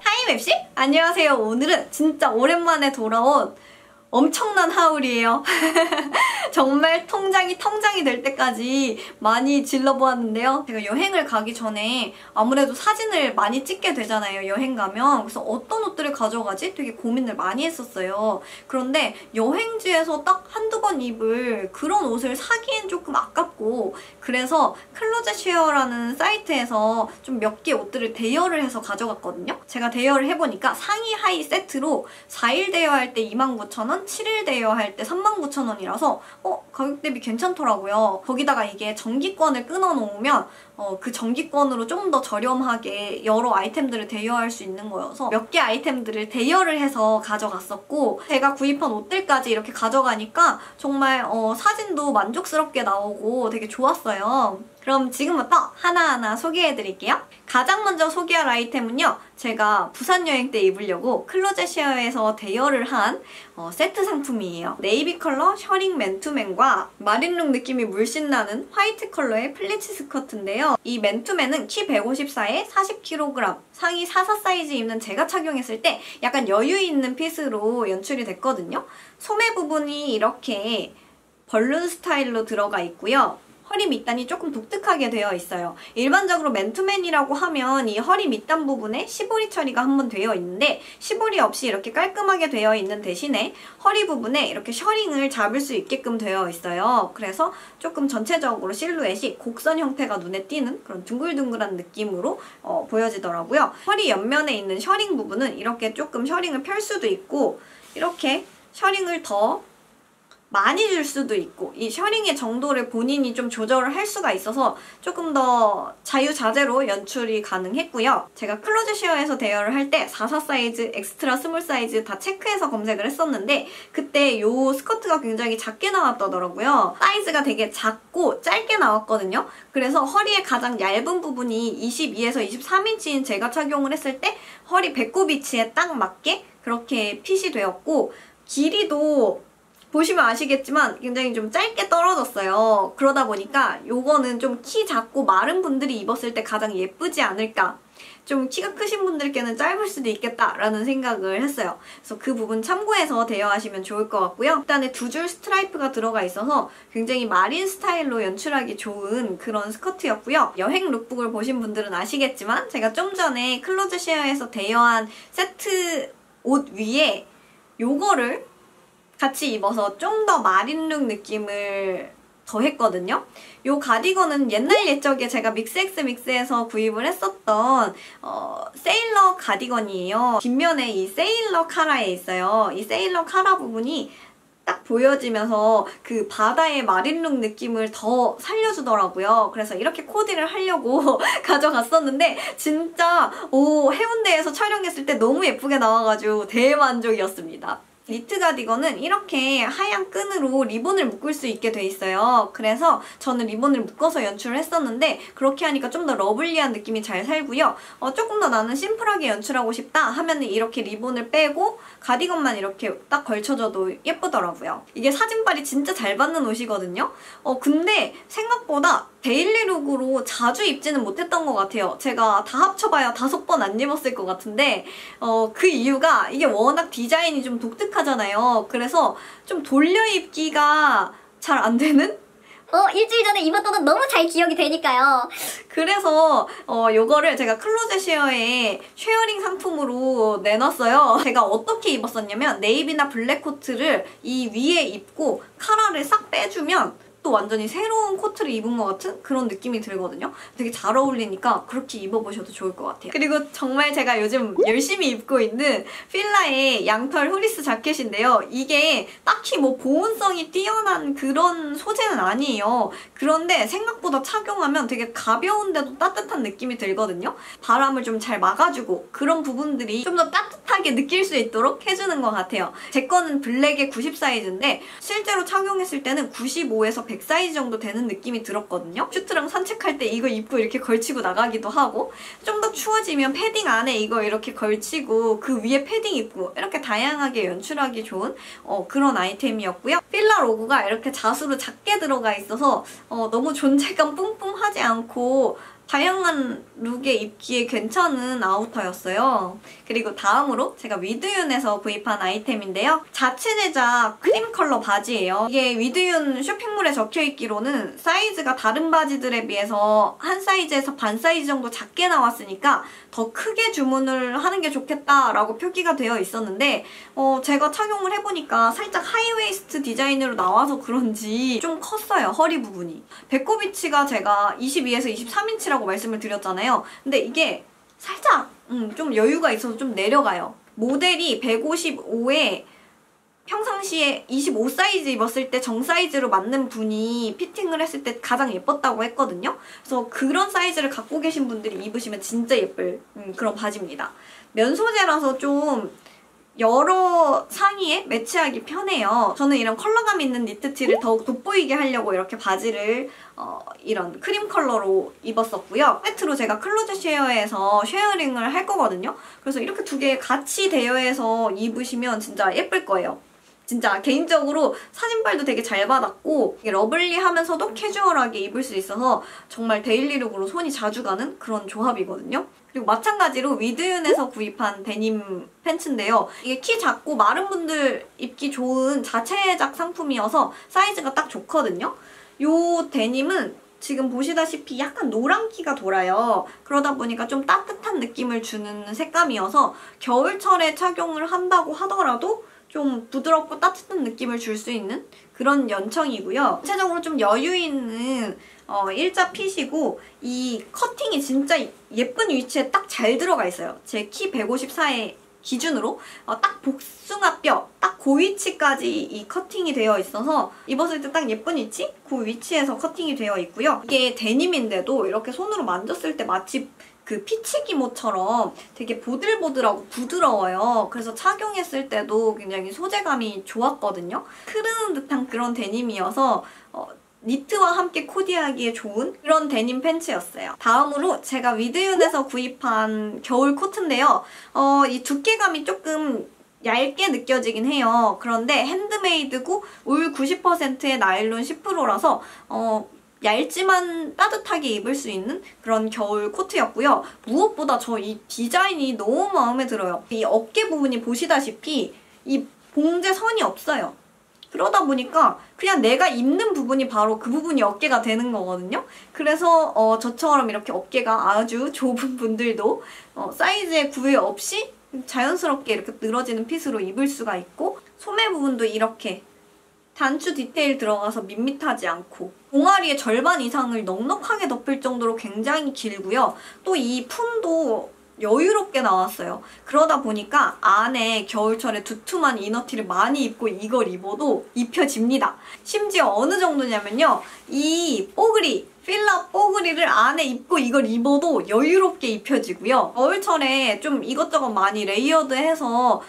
하이 맵씨? 안녕하세요. 오늘은 진짜 오랜만에 돌아온 엄청난 하울이에요. 정말 통장이 통장이 될 때까지 많이 질러보았는데요. 제가 여행을 가기 전에 아무래도 사진을 많이 찍게 되잖아요. 여행 가면. 그래서 어떤 옷들을 가져가지? 되게 고민을 많이 했었어요. 그런데 여행지에서 딱 한두 번 입을 그런 옷을 사기엔 조금 아깝고 그래서 클로젯 쉐어라는 사이트에서 좀 몇 개 옷들을 대여를 해서 가져갔거든요. 제가 대여를 해보니까 상의 하의 세트로 4일 대여할 때 29,000원, 7일 대여 할 때 39,000원이라서 어 가격 대비 괜찮더라고요. 거기다가 이게 정기권을 끊어놓으면 어, 그 정기권으로 좀더 저렴하게 여러 아이템들을 대여할 수 있는 거여서 몇 개 아이템들을 대여를 해서 가져갔었고 제가 구입한 옷들까지 이렇게 가져가니까 정말 어, 사진도 만족스럽게 나오고 되게 좋았어요. 그럼 지금부터 하나하나 소개해드릴게요. 가장 먼저 소개할 아이템은요. 제가 부산 여행 때 입으려고 클로젯 쉐어에서 대여를 한 어, 세트 상품이에요. 네이비 컬러 셔링 맨투맨과 마린룩 느낌이 물씬 나는 화이트 컬러의 플리츠 스커트인데요. 이 맨투맨은 키 154에 40kg, 상의 44 사이즈 입는 제가 착용했을 때 약간 여유 있는 핏으로 연출이 됐거든요. 소매 부분이 이렇게 벌룬 스타일로 들어가 있고요. 허리 밑단이 조금 독특하게 되어 있어요. 일반적으로 맨투맨이라고 하면 이 허리 밑단 부분에 시보리 처리가 한번 되어 있는데 시보리 없이 이렇게 깔끔하게 되어 있는 대신에 허리 부분에 이렇게 셔링을 잡을 수 있게끔 되어 있어요. 그래서 조금 전체적으로 실루엣이 곡선 형태가 눈에 띄는 그런 둥글둥글한 느낌으로 어, 보여지더라고요. 허리 옆면에 있는 셔링 부분은 이렇게 조금 셔링을 펼 수도 있고 이렇게 셔링을 더 많이 줄 수도 있고 이 셔링의 정도를 본인이 좀 조절을 할 수가 있어서 조금 더 자유자재로 연출이 가능했고요. 제가 클로즈 쉐어에서 대여를 할 때 44 사이즈, 엑스트라 스몰 사이즈 다 체크해서 검색을 했었는데 그때 이 스커트가 굉장히 작게 나왔더라고요. 사이즈가 되게 작고 짧게 나왔거든요. 그래서 허리의 가장 얇은 부분이 22에서 23인치인 제가 착용을 했을 때 허리 배꼽 위치에 딱 맞게 그렇게 핏이 되었고 길이도 보시면 아시겠지만 굉장히 좀 짧게 떨어졌어요. 그러다 보니까 요거는 좀 키 작고 마른 분들이 입었을 때 가장 예쁘지 않을까 좀 키가 크신 분들께는 짧을 수도 있겠다라는 생각을 했어요. 그래서 그 부분 참고해서 대여하시면 좋을 것 같고요. 일단에 두줄 스트라이프가 들어가 있어서 굉장히 마린 스타일로 연출하기 좋은 그런 스커트였고요. 여행 룩북을 보신 분들은 아시겠지만 제가 좀 전에 클로즈 쉐어에서 대여한 세트 옷 위에 요거를 같이 입어서 좀 더 마린룩 느낌을 더했거든요. 이 가디건은 옛날 옛적에 제가 믹스엑스 믹스에서 구입을 했었던 어, 세일러 가디건이에요. 뒷면에 이 세일러 카라에 있어요. 이 세일러 카라 부분이 딱 보여지면서 그 바다의 마린룩 느낌을 더 살려주더라고요. 그래서 이렇게 코디를 하려고 가져갔었는데 진짜 오 해운대에서 촬영했을 때 너무 예쁘게 나와가지고 대만족이었습니다. 니트 가디건은 이렇게 하얀 끈으로 리본을 묶을 수 있게 돼 있어요. 그래서 저는 리본을 묶어서 연출을 했었는데 그렇게 하니까 좀 더 러블리한 느낌이 잘 살고요. 어, 조금 더 나는 심플하게 연출하고 싶다 하면 이렇게 리본을 빼고 가디건만 이렇게 딱 걸쳐줘도 예쁘더라고요. 이게 사진빨이 진짜 잘 받는 옷이거든요. 어, 근데 생각보다 데일리룩으로 자주 입지는 못했던 것 같아요. 제가 다 합쳐봐야 다섯 번 안 입었을 것 같은데 어, 그 이유가 이게 워낙 디자인이 좀 독특하잖아요. 그래서 좀 돌려 입기가 잘 안 되는? 어, 일주일 전에 입었던 옷 너무 잘 기억이 되니까요. 그래서 어 요거를 제가 클로젯 쉐어에 쉐어링 상품으로 내놨어요. 제가 어떻게 입었었냐면 네이비나 블랙 코트를 이 위에 입고 카라를 싹 빼주면 또 완전히 새로운 코트를 입은 것 같은 그런 느낌이 들거든요. 되게 잘 어울리니까 그렇게 입어보셔도 좋을 것 같아요. 그리고 정말 제가 요즘 열심히 입고 있는 필라의 양털 후리스 자켓인데요. 이게 딱히 뭐 보온성이 뛰어난 그런 소재는 아니에요. 그런데 생각보다 착용하면 되게 가벼운데도 따뜻한 느낌이 들거든요. 바람을 좀 잘 막아주고 그런 부분들이 좀 더 따뜻하게 느낄 수 있도록 해주는 것 같아요. 제 거는 블랙의 90 사이즈인데 실제로 착용했을 때는 95에서 100 사이즈 정도 되는 느낌이 들었거든요. 슈트랑 산책할 때 이거 입고 이렇게 걸치고 나가기도 하고 좀 더 추워지면 패딩 안에 이거 이렇게 걸치고 그 위에 패딩 입고 이렇게 다양하게 연출하기 좋은 어, 그런 아이템이었고요. 필라 로고가 이렇게 자수로 작게 들어가 있어서 어, 너무 존재감 뿜뿜하지 않고 다양한 룩에 입기에 괜찮은 아우터였어요. 그리고 다음으로 제가 위드윤에서 구입한 아이템인데요. 자체 제작 크림 컬러 바지예요. 이게 위드윤 쇼핑몰에 적혀있기로는 사이즈가 다른 바지들에 비해서 한 사이즈에서 반 사이즈 정도 작게 나왔으니까 더 크게 주문을 하는 게 좋겠다라고 표기가 되어 있었는데 어, 제가 착용을 해보니까 살짝 하이웨이스트 디자인으로 나와서 그런지 좀 컸어요. 허리 부분이. 배꼽 위치가 제가 22에서 23인치라 고 말씀을 드렸잖아요. 근데 이게 살짝 음, 좀 여유가 있어서 좀 내려가요. 모델이 155에 평상시에 25 사이즈 입었을 때 정 사이즈로 맞는 분이 피팅을 했을 때 가장 예뻤다고 했거든요. 그래서 그런 사이즈를 갖고 계신 분들이 입으시면 진짜 예쁠 음, 그런 바지입니다. 면 소재라서 좀 여러 상의에 매치하기 편해요. 저는 이런 컬러감 있는 니트티를 더욱 돋보이게 하려고 이렇게 바지를 어, 이런 크림 컬러로 입었었고요. 세트로 제가 클로즈 쉐어에서 쉐어링을 할 거거든요. 그래서 이렇게 두 개 같이 대여해서 입으시면 진짜 예쁠 거예요. 진짜 개인적으로 사진빨도 되게 잘 받았고 러블리하면서도 캐주얼하게 입을 수 있어서 정말 데일리룩으로 손이 자주 가는 그런 조합이거든요. 그리고 마찬가지로 위드윤에서 구입한 데님 팬츠인데요. 이게 키 작고 마른 분들 입기 좋은 자체 제작 상품이어서 사이즈가 딱 좋거든요. 이 데님은 지금 보시다시피 약간 노란기가 돌아요. 그러다 보니까 좀 따뜻한 느낌을 주는 색감이어서 겨울철에 착용을 한다고 하더라도 좀 부드럽고 따뜻한 느낌을 줄 수 있는 그런 연청이고요. 전체적으로 좀 여유 있는 어, 일자 핏이고 이 커팅이 진짜 예쁜 위치에 딱 잘 들어가 있어요. 제 키 154의 기준으로 어, 딱 복숭아뼈 딱 그 위치까지 이 커팅이 되어 있어서 입었을 때 딱 예쁜 위치? 그 위치에서 커팅이 되어 있고요. 이게 데님인데도 이렇게 손으로 만졌을 때 마치 그 피치기 모처럼 되게 보들보들하고 부드러워요. 그래서 착용했을 때도 굉장히 소재감이 좋았거든요. 흐르는 듯한 그런 데님이어서 어, 니트와 함께 코디하기에 좋은 그런 데님 팬츠였어요. 다음으로 제가 위드윤에서 구입한 겨울 코트인데요. 어, 이 두께감이 조금 얇게 느껴지긴 해요. 그런데 핸드메이드고 울 90%의 나일론 10%라서 어, 얇지만 따뜻하게 입을 수 있는 그런 겨울 코트였고요. 무엇보다 저 이 디자인이 너무 마음에 들어요. 이 어깨 부분이 보시다시피 이 봉제 선이 없어요. 그러다 보니까 그냥 내가 입는 부분이 바로 그 부분이 어깨가 되는 거거든요. 그래서 어, 저처럼 이렇게 어깨가 아주 좁은 분들도 어, 사이즈에 구애 없이 자연스럽게 이렇게 늘어지는 핏으로 입을 수가 있고 소매 부분도 이렇게 단추 디테일 들어가서 밋밋하지 않고 동아리의 절반 이상을 넉넉하게 덮을 정도로 굉장히 길고요. 또 이 품도 여유롭게 나왔어요. 그러다 보니까 안에 겨울철에 두툼한 이너티를 많이 입고 이걸 입어도 입혀집니다. 심지어 어느 정도냐면요. 이 뽀글이 필라 뽀글이를 안에 입고 이걸 입어도 여유롭게 입혀지고요. 겨울철에 좀 이것저것 많이 레이어드해서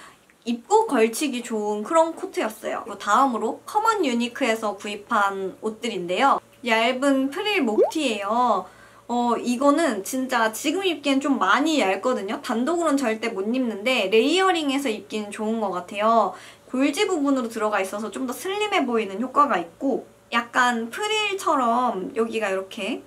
입고 걸치기 좋은 그런 코트였어요. 다음으로 커먼 유니크에서 구입한 옷들인데요. 얇은 프릴 목티예요. 어, 이거는 진짜 지금 입기엔 좀 많이 얇거든요. 단독으로는 절대 못 입는데 레이어링해서 입기는 좋은 것 같아요. 골지 부분으로 들어가 있어서 좀 더 슬림해 보이는 효과가 있고 약간 프릴처럼 여기가 이렇게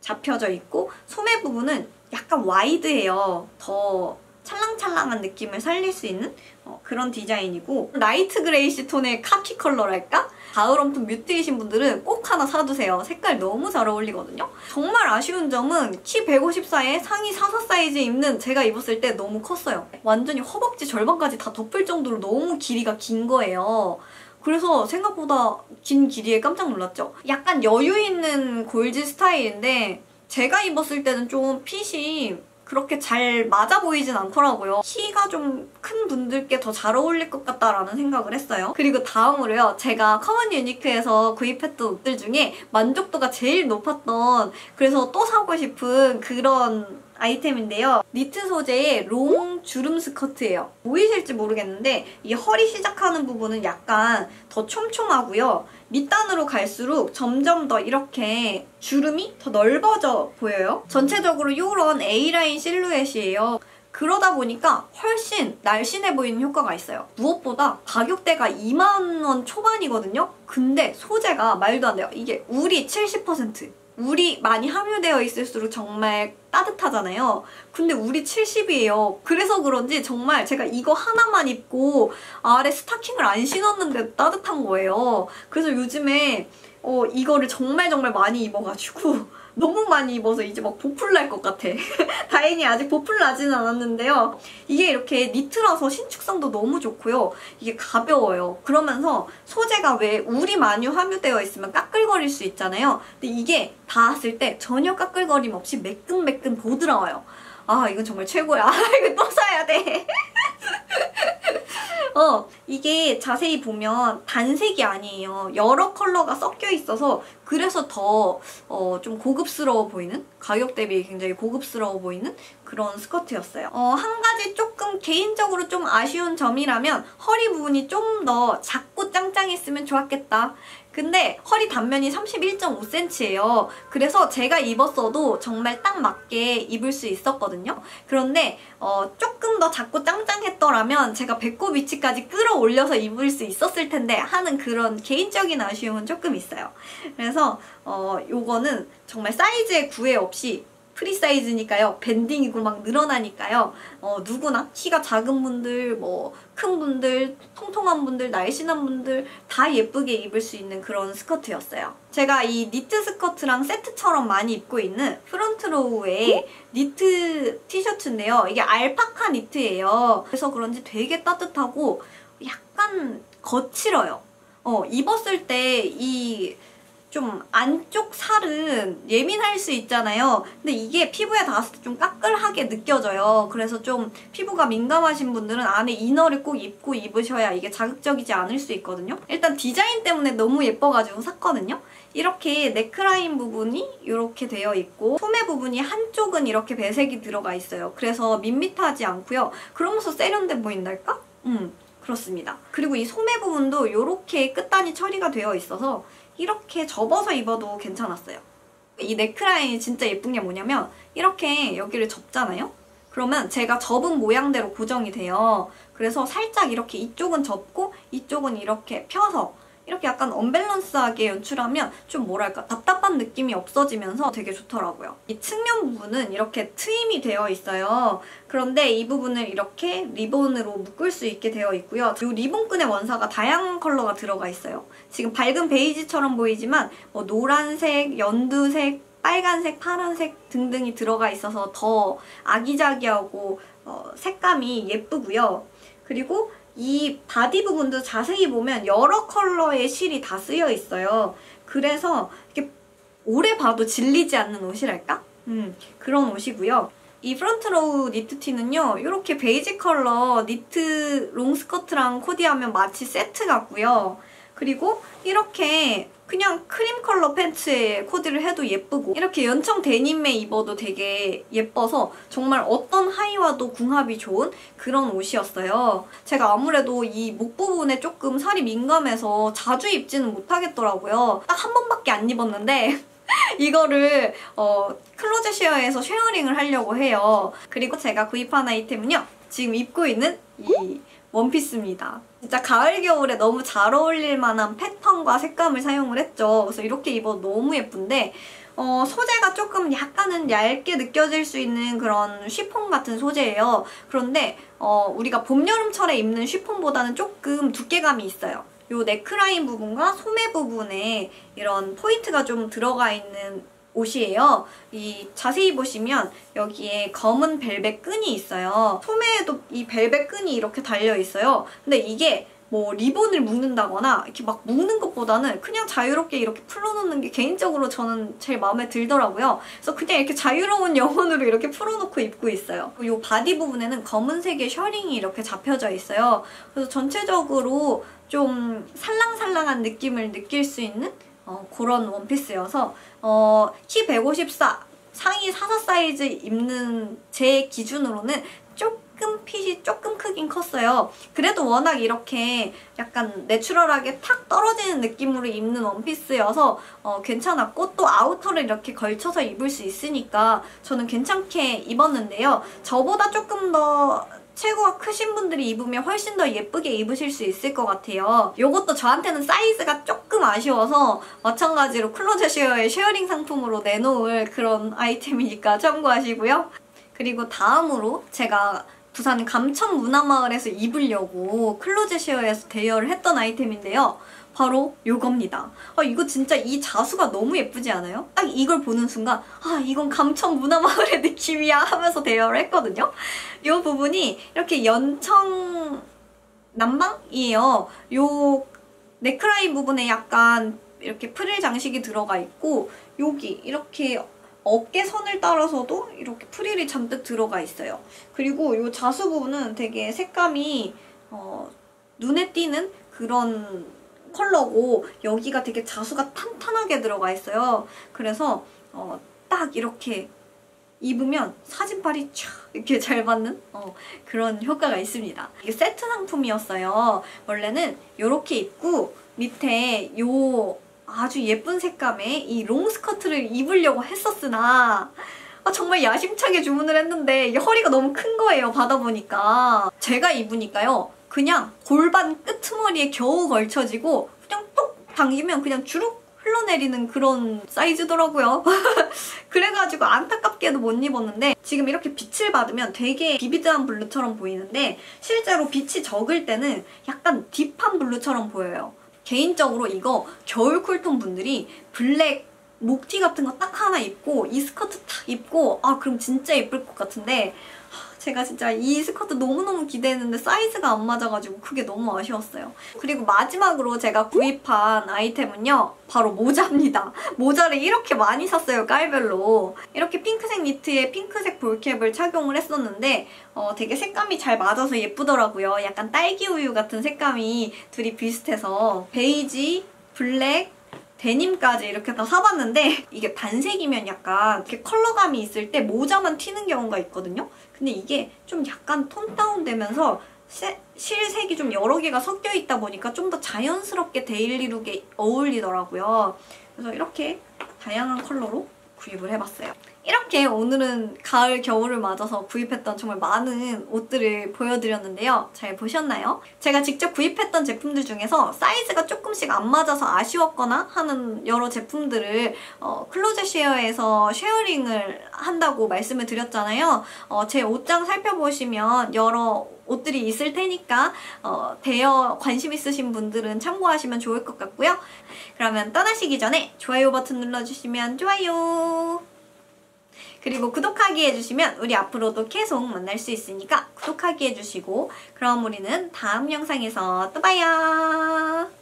잡혀져 있고 소매 부분은 약간 와이드해요. 더 찰랑찰랑한 느낌을 살릴 수 있는 어, 그런 디자인이고 라이트 그레이시 톤의 카키 컬러랄까? 가을 웜톤 뮤트이신 분들은 꼭 하나 사두세요. 색깔 너무 잘 어울리거든요. 정말 아쉬운 점은 키 154에 상의 44 사이즈 입는 제가 입었을 때 너무 컸어요. 완전히 허벅지 절반까지 다 덮을 정도로 너무 길이가 긴 거예요. 그래서 생각보다 긴 길이에 깜짝 놀랐죠. 약간 여유 있는 골지 스타일인데 제가 입었을 때는 좀 핏이 그렇게 잘 맞아 보이진 않더라고요. 키가 좀 큰 분들께 더 잘 어울릴 것 같다라는 생각을 했어요. 그리고 다음으로요. 제가 커먼 유니크에서 구입했던 옷들 중에 만족도가 제일 높았던 그래서 또 사고 싶은 그런 아이템인데요. 니트 소재의 롱 주름 스커트예요. 보이실지 모르겠는데 이 허리 시작하는 부분은 약간 더 촘촘하고요. 밑단으로 갈수록 점점 더 이렇게 주름이 더 넓어져 보여요. 전체적으로 이런 A라인 실루엣이에요. 그러다 보니까 훨씬 날씬해 보이는 효과가 있어요. 무엇보다 가격대가 2만원 초반이거든요? 근데 소재가 말도 안 돼요. 이게 울이 70%. 울이 많이 함유되어 있을수록 정말 따뜻하잖아요. 근데 울이 70이에요. 그래서 그런지 정말 제가 이거 하나만 입고 아래 스타킹을 안 신었는데 따뜻한 거예요. 그래서 요즘에 어, 이거를 정말 정말 많이 입어가지고 너무 많이 입어서 이제 막 보풀 날 것 같아. 다행히 아직 보풀 나지는 않았는데요. 이게 이렇게 니트라서 신축성도 너무 좋고요. 이게 가벼워요. 그러면서 소재가 왜 울이 많이 함유되어 있으면 까끌거릴 수 있잖아요. 근데 이게 닿았을 때 전혀 까끌거림 없이 매끈매끈 보드라워요. 아 이건 정말 최고야. 이거 또 사야 돼. 어, 이게 자세히 보면 단색이 아니에요. 여러 컬러가 섞여 있어서 그래서 더, 어, 좀 고급스러워 보이는? 가격 대비 굉장히 고급스러워 보이는 그런 스커트였어요. 어, 한 가지 조금 개인적으로 좀 아쉬운 점이라면 허리 부분이 좀 더 작고 짱짱했으면 좋았겠다. 근데 허리 단면이 31.5cm예요. 그래서 제가 입었어도 정말 딱 맞게 입을 수 있었거든요. 그런데 어, 조금 더 작고 짱짱했더라면 제가 배꼽 위치까지 끌어올 려서 입을 수 있었을 텐데 하는 그런 개인적인 아쉬움은 조금 있어요. 그래서 어, 요거는 정말 사이즈에 구애 없이 프리 사이즈니까요. 밴딩이고 막 늘어나니까요. 어, 누구나 키가 작은 분들, 뭐 큰 분들, 통통한 분들, 날씬한 분들 다 예쁘게 입을 수 있는 그런 스커트였어요. 제가 이 니트 스커트랑 세트처럼 많이 입고 있는 프론트로우의 니트 티셔츠인데요. 이게 알파카 니트예요. 그래서 그런지 되게 따뜻하고 약간 거칠어요. 어, 입었을 때 이 좀 안쪽 살은 예민할 수 있잖아요. 근데 이게 피부에 닿았을 때 좀 까끌하게 느껴져요. 그래서 좀 피부가 민감하신 분들은 안에 이너를 꼭 입고 입으셔야 이게 자극적이지 않을 수 있거든요. 일단 디자인 때문에 너무 예뻐가지고 샀거든요. 이렇게 네크라인 부분이 이렇게 되어 있고 소매 부분이 한쪽은 이렇게 배색이 들어가 있어요. 그래서 밋밋하지 않고요. 그러면서 세련돼 보인달까? 음, 그렇습니다. 그리고 이 소매 부분도 이렇게 끝단이 처리가 되어 있어서 이렇게 접어서 입어도 괜찮았어요. 이 넥라인이 진짜 예쁜 게 뭐냐면 이렇게 여기를 접잖아요? 그러면 제가 접은 모양대로 고정이 돼요. 그래서 살짝 이렇게 이쪽은 접고 이쪽은 이렇게 펴서 이렇게 약간 언밸런스하게 연출하면 좀 뭐랄까 답답한 느낌이 없어지면서 되게 좋더라고요. 이 측면 부분은 이렇게 트임이 되어 있어요. 그런데 이 부분을 이렇게 리본으로 묶을 수 있게 되어 있고요. 이 리본끈의 원사가 다양한 컬러가 들어가 있어요. 지금 밝은 베이지처럼 보이지만 뭐 노란색, 연두색, 빨간색, 파란색 등등이 들어가 있어서 더 아기자기하고 어, 색감이 예쁘고요. 그리고 이 바디 부분도 자세히 보면 여러 컬러의 실이 다 쓰여 있어요. 그래서 이렇게 오래 봐도 질리지 않는 옷이랄까? 음, 그런 옷이고요. 이 프런트로우 니트 티는요. 이렇게 베이지 컬러 니트 롱스커트랑 코디하면 마치 세트 같고요. 그리고 이렇게 그냥 크림 컬러 팬츠에 코디를 해도 예쁘고 이렇게 연청 데님에 입어도 되게 예뻐서 정말 어떤 하의와도 궁합이 좋은 그런 옷이었어요. 제가 아무래도 이 목 부분에 조금 살이 민감해서 자주 입지는 못하겠더라고요. 딱 한 번밖에 안 입었는데 이거를 어, 클로즈 쉐어에서 쉐어링을 하려고 해요. 그리고 제가 구입한 아이템은요. 지금 입고 있는 이 원피스입니다. 진짜 가을 겨울에 너무 잘 어울릴 만한 패턴과 색감을 사용을 했죠. 그래서 이렇게 입어도 너무 예쁜데 어, 소재가 조금 약간은 얇게 느껴질 수 있는 그런 쉬폰 같은 소재예요. 그런데 어, 우리가 봄, 여름철에 입는 쉬폰보다는 조금 두께감이 있어요. 이 네크라인 부분과 소매 부분에 이런 포인트가 좀 들어가 있는 옷이에요. 이 자세히 보시면 여기에 검은 벨벳 끈이 있어요. 소매에도 이 벨벳 끈이 이렇게 달려 있어요. 근데 이게 뭐 리본을 묶는다거나 이렇게 막 묶는 것보다는 그냥 자유롭게 이렇게 풀어놓는 게 개인적으로 저는 제일 마음에 들더라고요. 그래서 그냥 이렇게 자유로운 영혼으로 이렇게 풀어놓고 입고 있어요. 이 바디 부분에는 검은색의 셔링이 이렇게 잡혀져 있어요. 그래서 전체적으로 좀 살랑살랑한 느낌을 느낄 수 있는 어, 그런 원피스여서 어, 키 154, 상의 44 사이즈 입는 제 기준으로는 조금 핏이 조금 크긴 컸어요. 그래도 워낙 이렇게 약간 내추럴하게 탁 떨어지는 느낌으로 입는 원피스여서 어, 괜찮았고 또 아우터를 이렇게 걸쳐서 입을 수 있으니까 저는 괜찮게 입었는데요. 저보다 조금 더 체구가 크신 분들이 입으면 훨씬 더 예쁘게 입으실 수 있을 것 같아요. 이것도 저한테는 사이즈가 조금 아쉬워서 마찬가지로 클로저쉐어의 쉐어링 상품으로 내놓을 그런 아이템이니까 참고하시고요. 그리고 다음으로 제가 부산 감천 문화마을에서 입으려고 클로제시어에서 대여를 했던 아이템인데요. 바로 요겁니다. 아, 이거 진짜 이 자수가 너무 예쁘지 않아요? 딱 이걸 보는 순간 아 이건 감천 문화마을의 느낌이야 하면서 대여를 했거든요. 이 부분이 이렇게 연청 남방이에요. 요 넥라인 부분에 약간 이렇게 프릴 장식이 들어가 있고 여기 이렇게 어깨선을 따라서도 이렇게 프릴이 잔뜩 들어가 있어요. 그리고 이 자수 부분은 되게 색감이 어, 눈에 띄는 그런 컬러고 여기가 되게 자수가 탄탄하게 들어가 있어요. 그래서 어, 딱 이렇게 입으면 사진빨이 촥 이렇게 잘 받는 어, 그런 효과가 있습니다. 이게 세트 상품이었어요. 원래는 이렇게 입고 밑에 요 아주 예쁜 색감의 이 롱스커트를 입으려고 했었으나 아, 정말 야심차게 주문을 했는데 허리가 너무 큰 거예요 받아보니까. 제가 입으니까요 그냥 골반 끄트머리에 겨우 걸쳐지고 그냥 톡 당기면 그냥 주룩 흘러내리는 그런 사이즈더라고요. 그래가지고 안타깝게도 못 입었는데 지금 이렇게 빛을 받으면 되게 비비드한 블루처럼 보이는데 실제로 빛이 적을 때는 약간 딥한 블루처럼 보여요 개인적으로 이거 겨울 쿨톤 분들이 블랙 목티 같은 거 딱 하나 입고 이 스커트 딱 입고 아 그럼 진짜 예쁠 것 같은데 제가 진짜 이 스커트 너무너무 기대했는데 사이즈가 안 맞아가지고 그게 너무 아쉬웠어요. 그리고 마지막으로 제가 구입한 아이템은요. 바로 모자입니다. 모자를 이렇게 많이 샀어요. 깔별로. 이렇게 핑크색 니트에 핑크색 볼캡을 착용을 했었는데 어, 되게 색감이 잘 맞아서 예쁘더라고요. 약간 딸기 우유 같은 색감이 둘이 비슷해서 베이지, 블랙, 데님까지 이렇게 다 사봤는데 이게 단색이면 약간 이렇게 컬러감이 있을 때 모자만 튀는 경우가 있거든요. 근데 이게 좀 약간 톤 다운되면서 실색이 좀 여러 개가 섞여 있다 보니까 좀 더 자연스럽게 데일리룩에 어울리더라고요. 그래서 이렇게 다양한 컬러로 구입을 해봤어요. 이렇게 오늘은 가을, 겨울을 맞아서 구입했던 정말 많은 옷들을 보여드렸는데요. 잘 보셨나요? 제가 직접 구입했던 제품들 중에서 사이즈가 조금씩 안 맞아서 아쉬웠거나 하는 여러 제품들을 어, 클로젯 쉐어에서 쉐어링을 한다고 말씀을 드렸잖아요. 어, 제 옷장 살펴보시면 여러 옷들이 있을 테니까 어, 대여 관심 있으신 분들은 참고하시면 좋을 것 같고요. 그러면 떠나시기 전에 좋아요 버튼 눌러주시면 좋아요. 그리고 구독하기 해주시면 우리 앞으로도 계속 만날 수 있으니까 구독하기 해주시고 그럼 우리는 다음 영상에서 또 봐요.